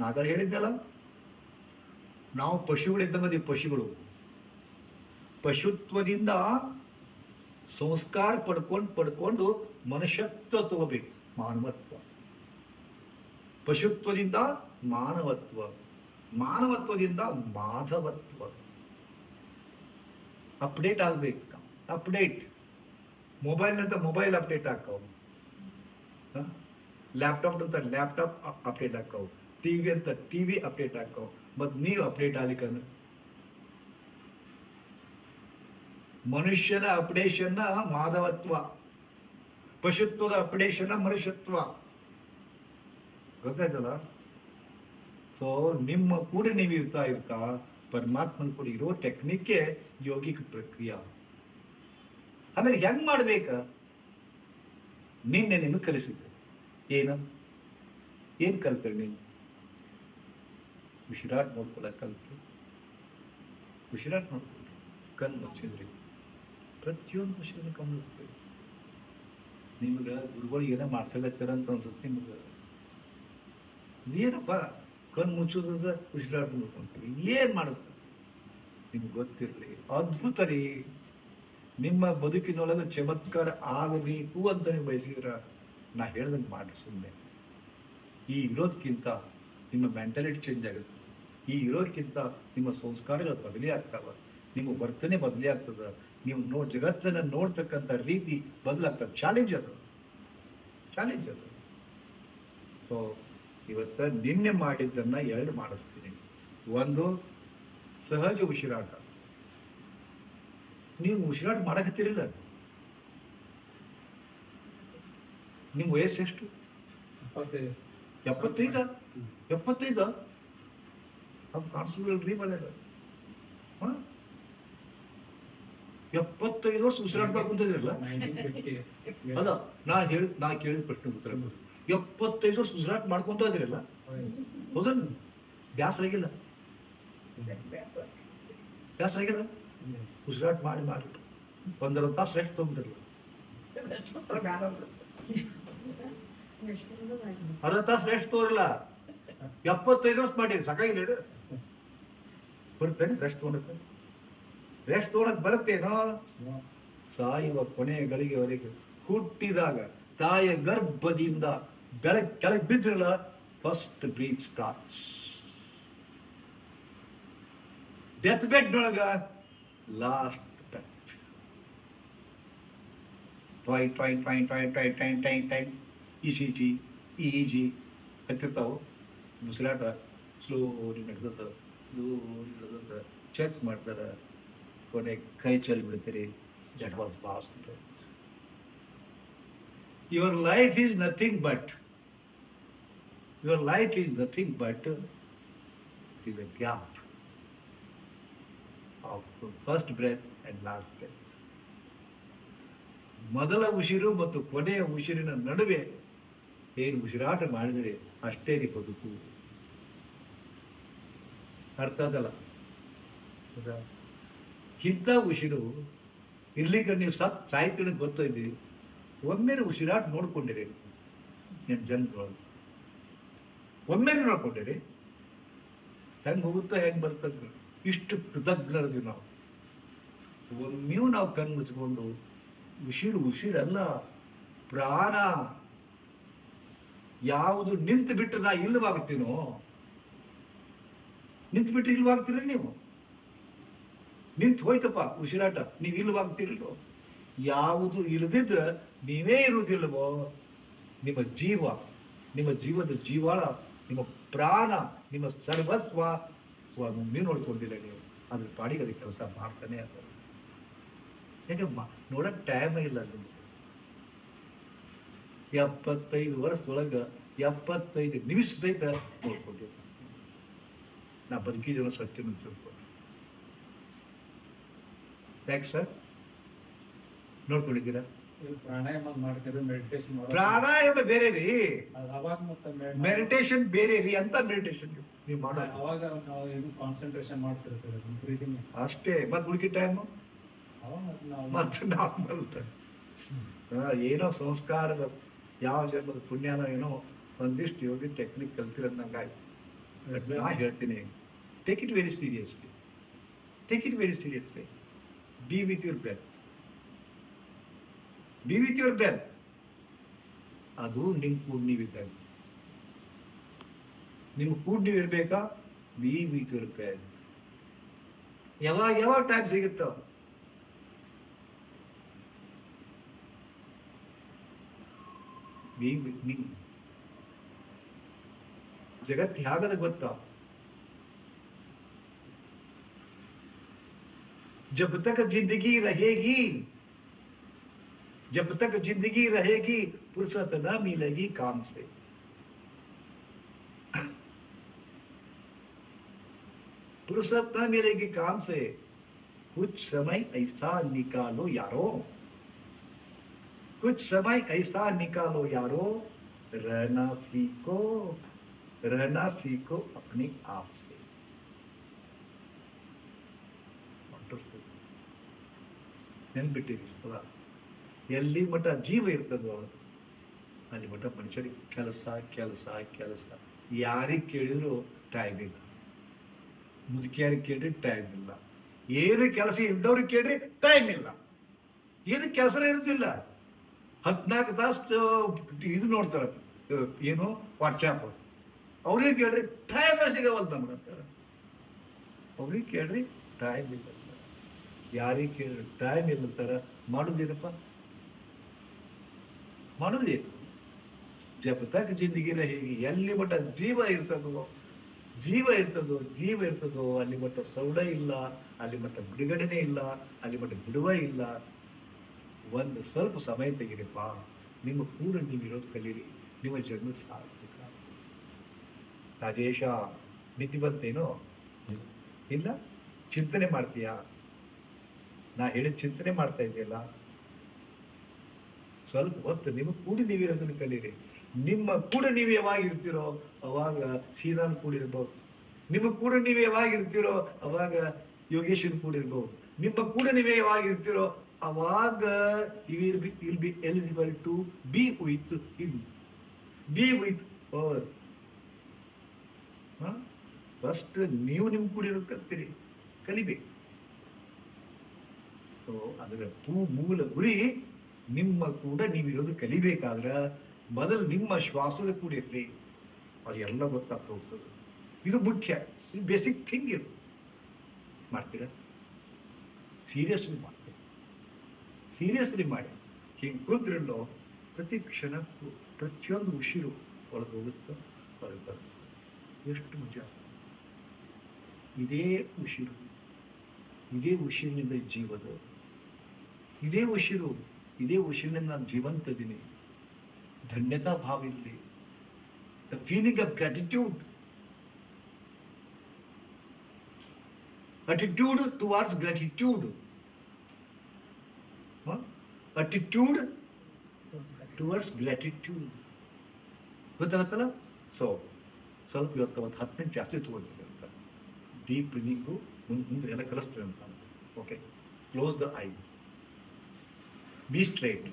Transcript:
ನಾಗರ ಹೇಳಿದ್ದಲ್ಲ? ನಾವು ಪಶುಗಳಿದ್ದಂಗೆ ಪಶುಗಳು. ಪಶುತ್ವದಿಂದ ಸಂಸ್ಕಾರ ಪಡ್ಕೊಂಡು ಪಡ್ಕೊಂಡು ಮನುಷ್ಯತ್ವ ತಗೋಬೇಕು, ಮಾನವತ್ವ. ಪಶುತ್ವದಿಂದ ಮಾನವತ್ವ, ಮಾನವತ್ವದಿಂದ ಮಾಧವತ್ವ. ಅಪ್ಡೇಟ್ ಆಗ್ಬೇಕು. ಅಪ್ಡೇಟ್ ಮೊಬೈಲ್ನಂತ ಮೊಬೈಲ್ ಅಪ್ಡೇಟ್ ಹಾಕವು ಲ್ಯಾಪ್ಟಾಪ್ ಅಂತ ಲ್ಯಾಪ್ಟಾಪ್ ಅಪ್ಡೇಟ್ ಹಾಕವು ಟಿವಿ ಅಂತ ಟಿವಿ ಅಪ್ಡೇಟ್ ಹಾಕೋ. ಮತ್ತು ನೀವು ಅಪ್ಡೇಟ್ ಆಗ್ಲಿಕ್ಕಂದ್ರೆ ಮನುಷ್ಯನ ಅಪ್ಡೇಷನ್ನ ಮಾಧವತ್ವ ಪಶುತ್ವದ ಅಪ್ಡೇಷನ್ನ ಮನುಷ್ಯತ್ವ. ಗೊತ್ತಾಯ್ತಲ್ಲ? ಸೊ ನಿಮ್ಮ ಕೂಡ ನೀವು ಇರ್ತಾ ಇರ್ತಾ ಪರಮಾತ್ಮನ ಕೂಡ ಇರೋ ಟೆಕ್ನಿಕ್ಕೆ ಯೋಗಿಕ ಪ್ರಕ್ರಿಯೆ. ಆಮೇಲೆ ಹೆಂಗ್ ಮಾಡ್ಬೇಕ? ನಿನ್ನೆ ನಿಮಗೆ ಕಲಿಸಿದ್ದೆ ಏನು? ಏನು ಕಲ್ತೀರಿ ನೀನು ಉಸಿರಾಟ್ ನೋಡ್ಕೊಳಕ್ ಕಲ್ತ್ರಿ ಉಸಿರಾಟ್ ನೋಡ್ಕೊಳ್ರಿ. ಕಣ್ ಮುಚ್ಚಿದ್ರಿ. ಪ್ರತಿಯೊಂದು ವಿಷಯನ ಗಮನಿಸ್ಬೇಕು ನಿಮ್ಗೆ ಗುರುಗಳು ಏನೋ ಮಾಡ್ಸಲತ್ತಾರ ಅಂತ ಅನ್ಸುತ್ತೆ ನಿಮ್ಗೆ. ಏನಪ್ಪ ಕಣ್ ಮುಚ್ಚೋದ ಉಸಿರಾಟ ನೋಡ್ಕೊಂತೀವಿ ಏನು ಮಾಡುತ್ತೆ ನಿಮ್ಗೆ ಗೊತ್ತಿರಲಿ. ಅದ್ಭುತ ರೀ ನಿಮ್ಮ ಬದುಕಿನೊಳಗೆ ಚಮತ್ಕಾರ ಆಗಬೇಕು ಅಂತ ನೀವು ಬಯಸಿದ್ರ. ನಾ ಹೇಳ್ದಂಗೆ ಮಾಡಿ ಸುಮ್ಮನೆ ಈ ಇರೋದಕ್ಕಿಂತ ನಿಮ್ಮ ಮೆಂಟಾಲಿಟಿ ಚೇಂಜ್ ಆಗುತ್ತೆ. ಈ ಇರೋದಕ್ಕಿಂತ ನಿಮ್ಮ ಸಂಸ್ಕಾರಗಳು ಬದಲಿ ಆಗ್ತಾವ ನಿಮ್ಮ ವರ್ತನೆ ಬದಲಿ ಆಗ್ತದ ನೀವು ನೋ ಜಗತ್ತನ್ನು ನೋಡ್ತಕ್ಕಂಥ ರೀತಿ ಬದಲಾಗ್ತದೆ ಚಾಲೆಂಜ್ ಅದು. ಚಾಲೆಂಜ್ ಅದು. ಸೊ ಇವತ್ತ ನಿನ್ನೆ ಮಾಡಿದ್ದನ್ನು ಎರಡು ಮಾಡಿಸ್ತೀನಿ. ಒಂದು ಸಹಜ ಉಸಿರಾಟ. ನೀವು ಉಸಿರಾಟ ಮಾಡಕತ್ತಿರಲಿಲ್ಲ? ನಿಮ್ಮ ವಯಸ್ಸು ಎಷ್ಟು ಎಪ್ಪತ್ತೈದ? ಎಪ್ಪತ್ತೈದ? ಅದು ಕಾಣಿಸೋದಿಲ್ರಿ ಮನೆ ಎಪ್ಪತ್ತೈದು ವರ್ಷ ಉಸಿರಾಡ್ಬೇಕು ಮಾಡ್ಕೊಂತಿದ್ರಲ್ಲ ಅದ ನಾ ಹೇಳಿ ನಾ ಕೇಳಿದ ಪ್ರಶ್ನೆ ಉತ್ತರ. ಎಪ್ಪತ್ತೈದು ವರ್ಷ ಉಸಿರಾಟ ಮಾಡ್ಕೊಂತ ಇದ್ರಲ್ಲ ಹೌದಾ ಬ್ಯಾಸರ ಆಗಿಲ್ಲ? ಬ್ಯಾಸರ ಆಗಿಲ್ಲ? ಉಸಿರಾಟ ಮಾಡಿ ಮಾಡಿ. ಒಂದರ ತಾಸು ರೆಸ್ಟ್ ತಗೊಂಡಿರಲ್ಲ ಅರ್ಧ ತಾಸು ರೆಸ್ಟ್ ತೋರಿಲ್ಲ ಎಪ್ಪತ್ತೈದು ವರ್ಷ ಮಾಡಿರಿ ಸಾಕಾಗಿಲ್ಲ ಬರ್ತೇನೆ ರೆಸ್ಟ್ ತೊಗೊಂಡಕ್ಕೆ ರೆಸ್ಟ್ ತೊಗೊಳಕ್ ಬರುತ್ತೇನೋ ಸಾಯುವ ಕೊನೆಯ ಗಳಿಗೆವರೆಗೆ ಹುಟ್ಟಿದಾಗ ತಾಯಿಯ ಗರ್ಭದಿಂದ ಬೆಳಗ್ ಕೆಳಗೆ ಬಿದ್ದಿರಲ್ಲ first breath starts death bed ಒಳಗ last death ಟ್ವೈ ಟ್ವೈ ಟ್ವೈ ಟ್ವೈ ಟ್ವೈ time time time E C T E G ಹತ್ತಿರ್ತಾವು ಉಸಿರಾಟ ಸ್ಲೋಲಿ ನಡೆದತ್ತ ಚೆಕ್ ಮಾಡ್ತಾರೆ. ಕೊನೆ ಕೈ ಚೆಲ್ಲಿ ಬಿಡ್ತೀರಿ. That was past your life is nothing but your life is nothing but is a gap of first breath and last breath ಮೊದಲ ಉಸಿರು ಮತ್ತು ಕೊನೆಯ ಉಸಿರಿನ ನಡುವೆ ಏನು ಉಸಿರಾಟ ಮಾಡಿದರೆ ಅಷ್ಟೇ ಬದುಕು ಅರ್ಥ ಆಗಲ್ಲ? ಇಂಥ ಉಸಿರು ಇರ್ಲಿಕ್ಕೆ ನೀವು ಸತ್ ಸಾಯ್ತಿನ ಗೊತ್ತಿದ್ದೀರಿ ಒಮ್ಮೆ ಉಸಿರಾಟ ನೋಡ್ಕೊಂಡಿರಿ. ನಿಮ್ಮ ಜನದೊಳಗೆ ಒಮ್ಮೆ ನೋಡ್ಕೊಂಡಿರಿ. ಹೆಂಗ್ ಹೋಗುತ್ತೋ ಹೆಂಗ್ ಬರ್ತದ ಇಷ್ಟು ಕೃತಜ್ಞರದ್ವಿ ನಾವು. ಒಮ್ಮೆಯೂ ನಾವು ಕಣ್ಣು ಮುಚ್ಕೊಂಡು ಉಸಿರು ಉಸಿರಲ್ಲ, ಪ್ರಾಣ ಯಾವುದು ನಿಂತು ಬಿಟ್ಟು ನಾ ನಿಂತು ಬಿಟ್ಟು ಇಲ್ವಾಗ್ತೀರ ನೀವು? ನಿಂತು ಹೋಯ್ತಪ್ಪ ಉಸಿರಾಟ, ನೀವು ಇಲ್ವಾಗ್ತಿರಲ್ವೋ? ಯಾವುದು ಇಲ್ಲದಿದ್ರ ನೀವೇ ಇರುವುದಿಲ್ಲವೋ? ನಿಮ್ಮ ಜೀವ, ನಿಮ್ಮ ಜೀವದ ಜೀವಾಳ, ನಿಮ್ಮ ಪ್ರಾಣ, ನಿಮ್ಮ ಸರ್ವಸ್ವ ನೀವು ನೋಡ್ಕೊಂಡಿಲ್ಲ ನೀವು. ಅದ್ರ ಪಾಡಿಗೆ ಅದಕ್ಕೆ ಕೆಲಸ ಮಾಡ್ತಾನೆ ಅದ. ಯಾಕೆ ನೋಡಕ್ ಟೈಮ್ ಇಲ್ಲ ನಿಮ್ಗೆ ಎಪ್ಪತ್ತೈದು ವರ್ಷದೊಳಗ ಎಪ್ಪತ್ತೈದು ನಿಮಿಷ ಸಹಿತ ನೋಡ್ಕೊಂಡಿಲ್ಲ ನಾ బతికి జన ತಿಳ್ಕೊಂಡು ಯಾಕೆ ಸರ್? ನೋಡ್ಕೊಂಡಿದ್ದೀರಾ? ಪ್ರಾಣಾಯಾಮ ಮಾಡ್ತಾರೆ ಮೆಡಿಟೇಷನ್ ಪ್ರಾಣಾಯಾಮ ಬೇರೆ ರೀ. ಅವಾಗ ಮತ್ತೆ ಮೆಡಿಟೇಷನ್ ಬೇರೆ ರೀ ಅಂತ ಮೆಡಿಟೇಷನ್ ನೀವು. ಮಾಡೋದು. ಅವಾಗ ನಾವು ಇದು ಕಾನ್ಸಂಟ್ರೇಷನ್ ಮಾಡ್ತಿರ್ತೀವಿ ನಮ್ಮ ಬ್ರೀದಿಂಗ್ ಅಷ್ಟೇ. ಮತ್ತೆ ಉಳಿಕೆ ಟೈಮು ಮತ್ತೆ ನಾರ್ಮಲ್ ಏನೋ ಸಂಸ್ಕಾರದ ಯಾವ ಜನ್ಮದ ಪುಣ್ಯನೋ ಏನೋ ಒಂದಿಷ್ಟು ಯೋಗಿ ಟೆಕ್ನಿಕ್ ಕಲ್ತಿರೋದು ನಂಗಾಯ್ತು. ನಾ ಹೇಳ್ತೀನಿ. Take it very seriously take it very seriously be with your breath be with your breath ಅದು ನಿಮ್ ಕೂಡ ನೀವಿದ್ದಾಗ ನಿಮ್ಮ ಕೂಡ ನೀವು ಇರ್ಬೇಕಾ ಬಿ ವಿತ್ ಯುವರ್ ಬ್ರೆತ್ ಯಾವಾಗ ಯಾವಾಗ ಟೈಮ್ ಸಿಗುತ್ತೋ? ಬಿ ವಿತ್ ಮೀ ಜಗತ್ ಹೇಗದ ಗೊತ್ತಾ जब तक जिंदगी रहेगी जब तक जिंदगी रहेगी फुर्सत न मिलेगी काम से फुर्सत न मिलेगी काम से कुछ समय ऐसा निकालो यारो कुछ समय ऐसा निकालो यारो रहना सीखो रहना सीखो अपने आप से Wonderful. ನೆನ್ಪಿಟ್ಟಿರಿ ಸದಾ ಎಲ್ಲಿ ಮಠ ಜೀವ ಇರ್ತದೋ ಅಲ್ಲಿ ಮಠ ಮನುಷ್ಯರಿಗೆ ಕೆಲಸ ಕೆಲಸ ಕೆಲಸ ಯಾರಿಗೆ ಕೇಳಿದ್ರು ಟೈಮ್ ಇಲ್ಲ ಮುದುಕಿಯಾರಿಗೆ ಕೇಳ್ರಿ ಟೈಮ್ ಇಲ್ಲ ಏನು ಕೆಲಸ ಇಲ್ದವ್ರಿಗೆ ಕೇಳ್ರಿ ಟೈಮ್ ಇಲ್ಲ ಏನು ಕೆಲಸ ಇರುತ್ತಿಲ್ಲ ಹದಿನಾಲ್ಕು ತಾಸು ಇದು ನೋಡ್ತಾರೆ ಅಹ್, ಏನು ವಾಟ್ಸಾಪ್ ಅವ್ರಿಗೆ ಕೇಳ್ರಿ ಟೈಮ್ ಸಿಗವಲ್ ನಮ್ಗೆ ಅವ್ರಿಗೆ ಕೇಳ್ರಿ ಟೈಮ್ ಇಲ್ಲ ಯಾರಿಗೆ ಕೇಳಿದ್ರು ಟೈಮ್ ಇಲ್ಲ ಥರ ಮಾಡುದೇನಪ್ಪ ಮಾಡುದೇ ಜಪ ತಕ್ಕ ಜಿಂದಗಿನ ಹೀಗೆ, ಎಲ್ಲಿ ಮಟ್ಟ ಜೀವ ಇರ್ತದೋ ಜೀವ ಇರ್ತದೋ ಜೀವ ಇರ್ತದೋ, ಅಲ್ಲಿ ಮಟ್ಟ ಸೌಡ ಇಲ್ಲ, ಅಲ್ಲಿ ಮಟ್ಟ ಬಿಡುಗಡೆನೆ ಇಲ್ಲ, ಅಲ್ಲಿ ಮಟ್ಟ ಬಿಡುವ ಇಲ್ಲ. ಒಂದು ಸ್ವಲ್ಪ ಸಮಯ ತೆಗೀರಿಪ್ಪ. ನಿಮ್ಮ ಕೂಡ ನೀವು ಇರೋದು ಕಲೀರಿ, ನಿಮ್ಮ ಜನ್ಮ ಸಾಕು. ರಾಜೇಶ ನಿದ್ದೆ ಬಂತೇನೋ ಇಲ್ಲ? ಚಿಂತನೆ ಮಾಡ್ತೀಯಾ? ನಾ ಹೇಳಿದ ಚಿಂತನೆ ಮಾಡ್ತಾ ಇದೆಯಲ್ಲ ಸ್ವಲ್ಪ ಹೊತ್ತು ನಿಮ್ಮ ಕೂಡ ನೀವಿರೋದನ್ನ ಕಲೀರಿ. ನಿಮ್ಮ ಕೂಡ ನೀವು ಯಾವಾಗಿರ್ತೀರೋ, ಅವಾಗ ಶ್ರೀರಾಮ್ ಕೂಡಿರ್ಬೋದು. ನಿಮ್ಮ ಕೂಡ ನೀವು ಯಾವಾಗಿರ್ತೀರೋ, ಅವಾಗ ಯೋಗೇಶ್ವರ್ ಕೂಡಿರ್ಬೋದು. ನಿಮ್ಮ ಕೂಡ ನೀವು ಯಾವಾಗಿರ್ತೀರೋ, ಅವಾಗ ಇಲ್ be will be eligible to be with in be with our first ನೀವು ನಿಮ್ಗೆ ಕೂಡ ಇರೋದು ಕಲ್ತೀರಿ, ಕಲಿಬೇಕು. ಸೊ ಅದರ ಪೂ ಮೂಲ ಗುರಿ ನಿಮ್ಮ ಕೂಡ ನೀವಿರೋದು ಕಲಿಬೇಕಾದ್ರ ಮೊದಲು ನಿಮ್ಮ ಶ್ವಾಸದ ಕೂಡ ಇರಲಿ. ಅದು ಎಲ್ಲ ಗೊತ್ತಾಗ್ತಾ ಹೋಗ್ತದೆ ಇದು ಮುಖ್ಯ. ಇದು ಬೇಸಿಕ್ ಥಿಂಗ್ ಇದು. ಮಾಡ್ತೀರಾ? ಸೀರಿಯಸ್ಲಿ ಮಾಡಿ ಸೀರಿಯಸ್ಲಿ ಮಾಡಿ. ಹೀಗೆ ಕೂತ್ರಲ್ಲೋ ಪ್ರತಿ ಕ್ಷಣಕ್ಕೂ ಪ್ರತಿಯೊಂದು ಉಸಿರು ಒಳಗೆ ಹೋಗುತ್ತೋ ಹೊರಗೆ ಬರುತ್ತೆ. ಎಷ್ಟು ಮಜಾ ಇದೇ ಉಸಿರು ಇದೇ ಉಸಿರಿನಿಂದ ಜೀವದ ಇದೇ ಉಸಿರು ಇದೇ ಉಸಿರಿನಿಂದ ನಾನು ಜೀವಂತದಿನಿ ಧನ್ಯತಾ ಭಾವ ಇರಲಿ the feeling of gratitude attitude towards gratitude. Huh? attitude towards gratitude. ಗೊತ್ತಾಗತ್ತಲ್ಲ ಸೊ ಸ್ವಲ್ಪ ಇವತ್ತು ಒಂದು ಹತ್ತು ಮಿನಿಟ್ ಜಾಸ್ತಿ ತಗೊಳ್ತೀವಿ ಅಂತ. ಡೀಪ್ ಬ್ರೀದಿಂಗು ಮುಂದೆ ಮುಂದೆ ಎಲ್ಲ ಕಲಿಸ್ತೀವಿ ಅಂತ. Okay close the eyes be straight